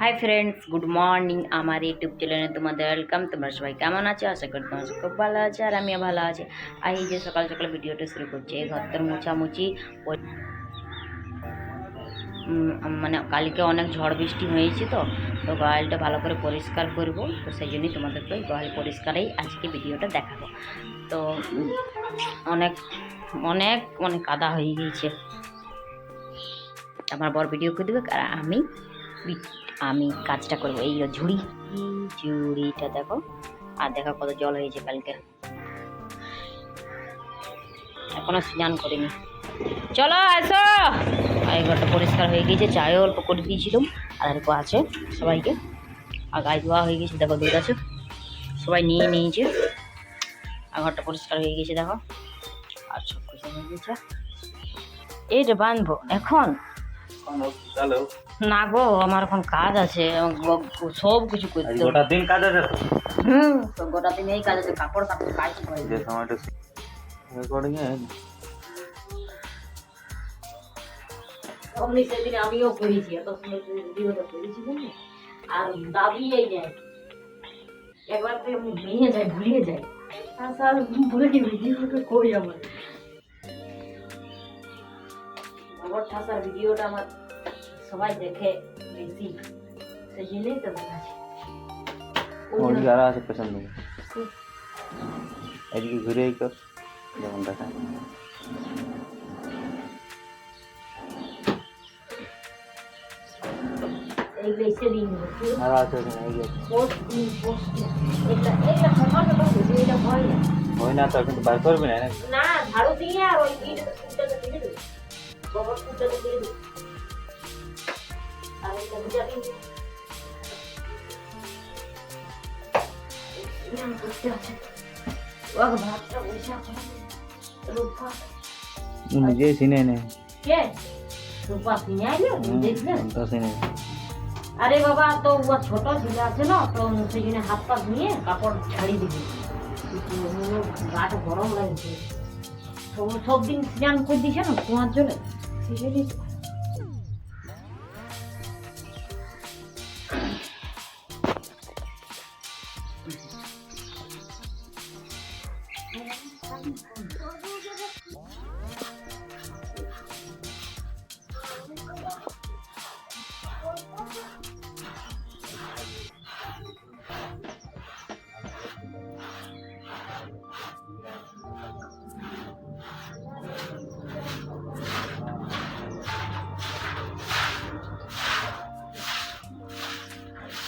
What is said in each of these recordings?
High friends good morning আমার YouTube চ্যানেলে তোমাদের ওয়েলকাম তোমরা সবাই কেমন আছো? আশা করি তোমার খুব ভালো আছে আর আমিও ভালো আছি। আর এই যে সকাল সকাল ভিডিওটা শুরু করছি, এই ঘরটার মোছামুছি মানে কালকে অনেক ঝড় বৃষ্টি হয়েছে তো তো গোয়ালটা ভালো করে পরিষ্কার করব, তো সেই জন্যই তোমাদেরকে ওই গোয়াল পরিষ্কারেই আজকে ভিডিওটা দেখাবো। তো অনেক অনেক অনেক কাদা হয়ে গিয়েছে। আমার বর ভিডিও করে দেবে, আর আমি আমি কাজটা করব। এই ঝুড়ি ঝুড়িটা দেখো। আর দেখো কত জল হয়েছে কালকে। এখনও স্নান করিনি। চলো এসো আর ঘরটা পরিষ্কার হয়ে গিয়েছে চায়ও অল্প করে দিয়েছিলাম। আর অল্প আছে সবাইকে। আর গায়ে ধোয়া হয়ে গেছে দেখো দুধ আছে। সবাই নিয়ে নিয়েছে। আর ঘরটা পরিষ্কার হয়ে গেছে দেখো। আর সব কিছু হয়ে গেছে এইটা বাঁধবো, এখন। না গো আমার এখন কাজ আছে সব কিছু করতে গোটা দিন কাজ আছে হুম তো গোটা দিন এই কাজ আছে কাপড় কাপড় কাজ করে। যে সময়টা রেকর্ডিং এ অমনি সেদিন আমিও করেছি এত সুন্দর ভিডিওটা করেছি বুঝলি আর দাবি এই যায় একবার তো আমি ভেঙে যাই ভুলিয়ে যাই আর স্যার বলে কি ভিডিওটা কই আমার বাবার ঠাসার ভিডিওটা আমার সবাই দেখে বেশি। সেই জন্যই তো দেখাচ্ছি ওই যারা আছে পেছন দিকে। এদিকে ঘুরে এই কর যেমন দেখায় এইগুলো এসে দিন আর আছে ওখানে এই যে পোস্ট পোস্ট এটা এটা সকাল সকাল হয়েছে এটা ভয় না। হয় না তো কিন্তু বার করবি না নাকি? না ঝাড়ু দিয়ে আর ওই নিজে সিনে নে কে রূপা কিনে আইলো দেখলেন তো সিনে আরে বাবা তো ও ছোট ছেলে আছে না তো সেই জন্য হাত পা ধুয়ে কাপড় ছাড়ি দিবি গাটা গরম লাগছে সব দিন স্নান করে দিছে না Did you?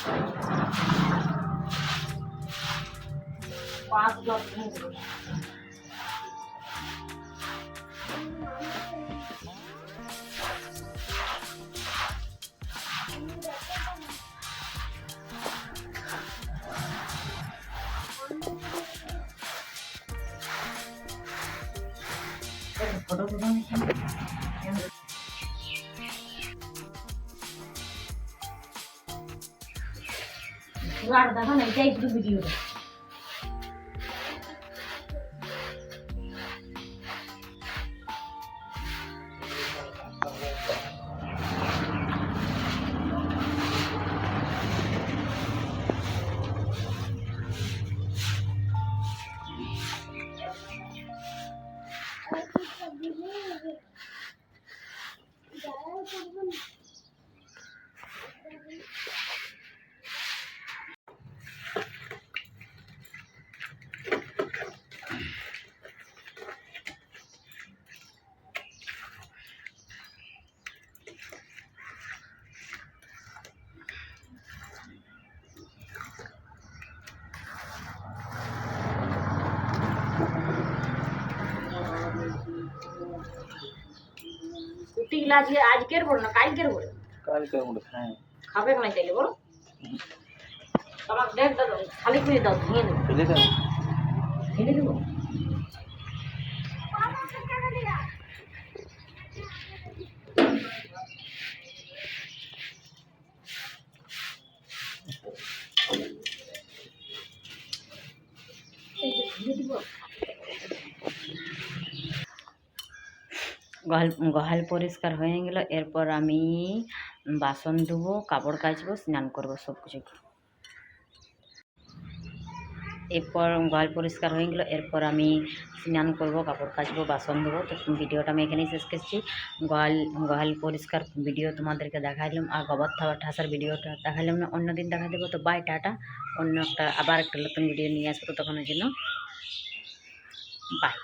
কুয়ার জলে সেই জন্যই তো। পাঁচ দশ মিনিট ফটো ফটো আর দেখো না এটাই শুধু ভিডিওটা কুটিগুলো আজকে আজকের বলো না কালকের বলো কালকের আমরা হ্যাঁ। খাবে না চাইলে বলো। তোমাকে দেখ দাও খালি করে দাও ভেঙে দেবো। ফেলে দেবো? ফেলে দেবো? গহাল গহাল পরিষ্কার হয়ে গেল। এরপর আমি বাসন ধুবো, কাপড় কাচবো, স্নান করব সব কিছু এরপর গোয়াল পরিষ্কার হয়ে গেলো। এরপর আমি স্নান করব, কাপড় কাচবো, বাসন ধোবো। তো ভিডিওটা আমি এখানেই শেষ করছি। গোয়াল গোয়াল পরিষ্কার ভিডিও তোমাদেরকে দেখাইলাম আর গোবর থাবা ঠাসার ভিডিওটা দেখাইলাম না। অন্য দিন দেখা দেবো। তো বাই টাটা। অন্য একটা, আবার একটা নতুন ভিডিও নিয়ে আসব ততক্ষণের জন্য। বাই